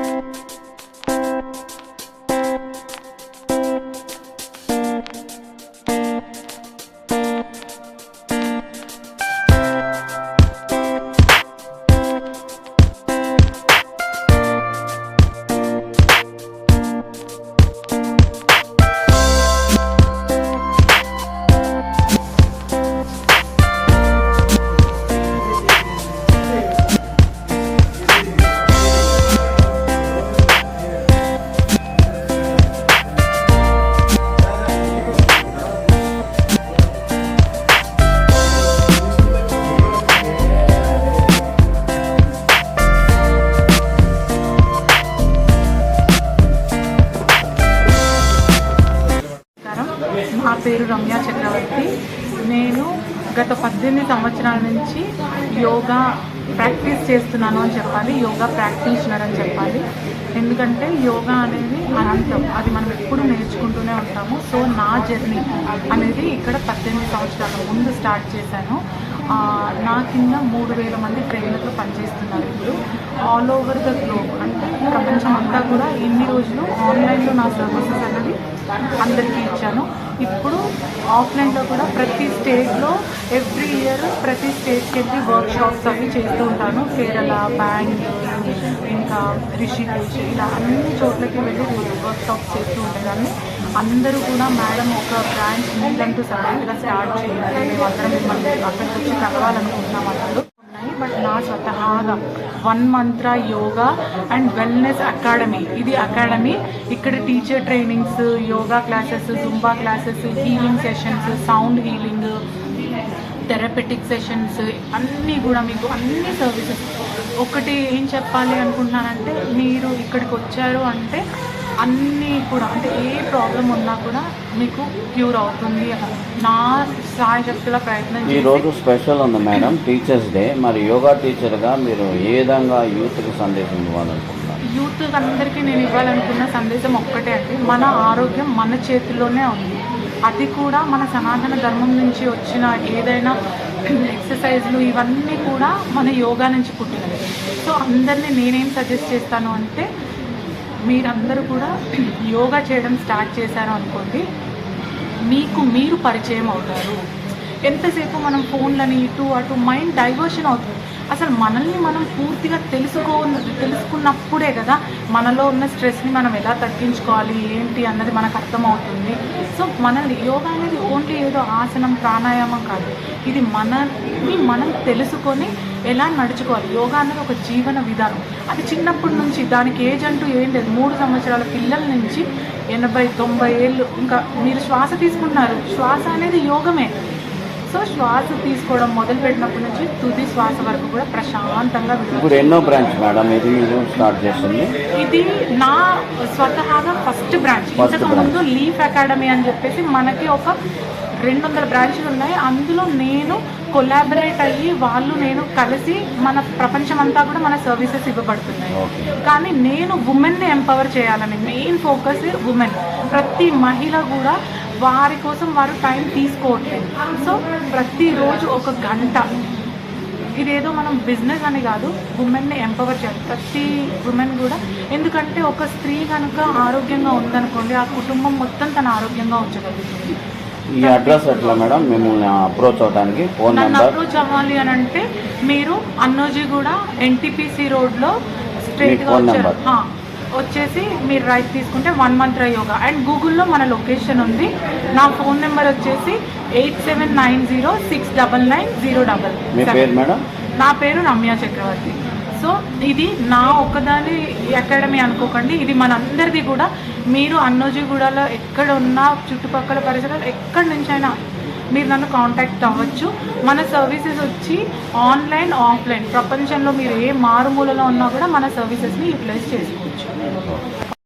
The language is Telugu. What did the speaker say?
Música పేరు రమ్యా చక్రవర్తి. నేను గత పద్దెనిమిది సంవత్సరాల నుంచి యోగా ప్రాక్టీస్ చేస్తున్నాను అని చెప్పాలి యోగా ప్రాక్టీషనర్ అని చెప్పాలి. ఎందుకంటే యోగా అనేది అనంతం అది మనం ఎప్పుడు నేర్చుకుంటూనే ఉంటాము. సో నా జర్నీ అనేది ఇక్కడ పద్దెనిమిది సంవత్సరాల ముందు స్టార్ట్ చేశాను. నా కింద మూడు వేల మంది ట్రైనర్లు పనిచేస్తున్నారు ఇప్పుడు. ఆల్ ఓవర్ ద గ్లోబ్ అంటే ప్రపంచం అంతా కూడా ఎన్ని రోజులు ఆన్లైన్లో నా సర్వీసెస్ అనేది అందరికీ ఇచ్చాను. ఇప్పుడు ఆఫ్లైన్లో కూడా ప్రతి స్టేట్లో ఎవ్రీ ఇయర్ ప్రతి స్టేట్కి వెళ్ళి వర్క్ షాప్స్ అవి చేస్తూ ఉంటాను. కేరళ బెంగళూరు ఇంకా రిషికేష్ ఇలా అన్ని చోట్లకి వెళ్ళి వర్క్ షాప్స్ చేస్తూ ఉండేదాన్ని అందరూ కూడా మేడం ఒక బ్రాంచ్ నీళ్ళంటూ సార్ ఇలా స్టార్ట్ చేయాలి. మేము అందరం మిమ్మల్ని అక్కడికి వచ్చి కలవాలనుకుంటున్నాం అన్నారు స్వతహాగా One Mantra Yoga and Wellness Academy. ఇది అకాడమీ. ఇక్కడ teacher trainings yoga classes Zumba classes healing sessions sound healing therapeutic sessions అన్నీ కూడా మీకు అన్ని సర్వీసెస్ ఒకటి ఏం చెప్పాలి అనుకుంటున్నానంటే మీరు ఇక్కడికి వచ్చారు అంటే అన్నీ కూడా అంటే ఏ ప్రాబ్లం ఉన్నా కూడా మీకు క్యూర్ అవుతుంది నా ప్రయత్నం ఈ రోజు స్పెషల్ ఉంది మేడం టీచర్స్ డే. మరి యోగా టీచర్గా మీరు ఏ విధంగా యూత్కి సందేశం ఇవ్వాలనుకుంటున్నారు? యూత్ అందరికీ నేను ఇవ్వాలనుకున్న సందేశం ఒక్కటే అండి. మన ఆరోగ్యం మన చేతిలోనే ఉంది. అది కూడా మన సనాతన ధర్మం నుంచి వచ్చిన ఏదైనా ఎక్సర్సైజ్లు ఇవన్నీ కూడా మన యోగా నుంచి పుట్టినవి. సో అందరినీ నేనేం సజెస్ట్ చేస్తాను అంటే మీరందరూ కూడా యోగా చేయడం స్టార్ట్ చేశారు అనుకోండి మీకు మీరు పరిచయం అవుతారు. ఎంతసేపు మనం ఫోన్లని ఇటు అటు మైండ్ డైవర్షన్ అవుతుంది. అసలు మనల్ని మనం పూర్తిగా తెలుసుకో తెలుసుకున్నప్పుడే కదా మనలో ఉన్న స్ట్రెస్ని మనం ఎలా తగ్గించుకోవాలి ఏంటి అన్నది మనకు అర్థమవుతుంది. సో మనల్ని యోగా అనేది ఓన్లీ ఏదో ఆసనం ప్రాణాయామం కాదు. ఇది మనల్ని మనం తెలుసుకొని ఎలా నడుచుకోవాలి. యోగా అనేది ఒక జీవన విధానం. అది చిన్నప్పటి నుంచి దానికి ఏజ్ అంటూ ఏం లేదు. మూడు సంవత్సరాల పిల్లల నుంచి ఎనభై తొంభై ఏళ్ళు. ఇంకా మీరు శ్వాస తీసుకుంటున్నారు. శ్వాస అనేది యోగమే. సో శ్వాస తీసుకోవడం మొదలు పెట్టినప్పటి నుంచి తుది శ్వాస వరకు కూడా ప్రశాంతంగా ఇప్పుడు ఎన్నో బ్రాంచ్ మేడం? ఇది స్టార్ట్ చేస్తుంది. ఇది నా స్వతహాగా ఫస్ట్ బ్రాంచ్. First ఇంతకు branch. ముందు లీఫ్ అకాడమీ అని చెప్పేసి మనకి ఒక రెండు వందల బ్రాంచ్లు ఉన్నాయి. అందులో నేను కొలాబరేట్ అయ్యి వాళ్ళు నేను కలిసి మన ప్రపంచం అంతా కూడా మన సర్వీసెస్ ఇవ్వబడుతున్నాయి. కానీ నేను ఉమెన్ని ఎంపవర్ చేయాలని మెయిన్ ఫోకస్ ఉమెన్ ప్రతి మహిళ కూడా వారి కోసం వారు టైం తీసుకోవట్లేదు. సో ప్రతిరోజు ఒక గంట ఇదేదో మనం బిజినెస్ అని కాదు ఉమెన్ని ఎంపవర్ చేయాలి. ప్రతి ఉమెన్ కూడా ఎందుకంటే ఒక స్త్రీ కనుక ఆరోగ్యంగా ఉందనుకోండి ఆ కుటుంబం మొత్తం తన ఆరోగ్యంగా ఉంచగలుగుతుంది. ఈ అడ్రస్ ఎట్లా మేడం? మిమ్మల్ని అప్రోచ్ అవడానికి ఫోన్ నన్ను నెంబర్ అప్రోచ్ అవ్వాలి అని అంటే మీరు అన్నోజీ కూడా ఎన్టీపీసీ రోడ్లో స్ట్రైట్గా phone వచ్చారు. number. వచ్చేసి మీరు రైట్ తీసుకుంటే వన్ మంత్ యోగా. అండ్ గూగుల్లో మన లొకేషన్ ఉంది. నా ఫోన్ నెంబర్ వచ్చేసి eight seven nine zero six double nine zero double మీ పేరు మేడం? నా పేరు రమ్య చక్రవర్తి. సో ఇది నా ఒక్కదాని అకాడమీ అనుకోకండి. ఇది మనందరిది కూడా. మీరు అన్నోజీగూడలో ఎక్కడ ఉన్నా చుట్టుపక్కల పరిసరాలు ఎక్కడి నుంచైనా మీరు నన్ను కాంటాక్ట్ అవ్వచ్చు. మన సర్వీసెస్ వచ్చి ఆన్లైన్ ఆఫ్లైన్. ప్రపంచంలో మీరు ఏ మారుమూలలో ఉన్నా కూడా మన సర్వీసెస్ని యూటిలైజ్ చేసుకోవచ్చు.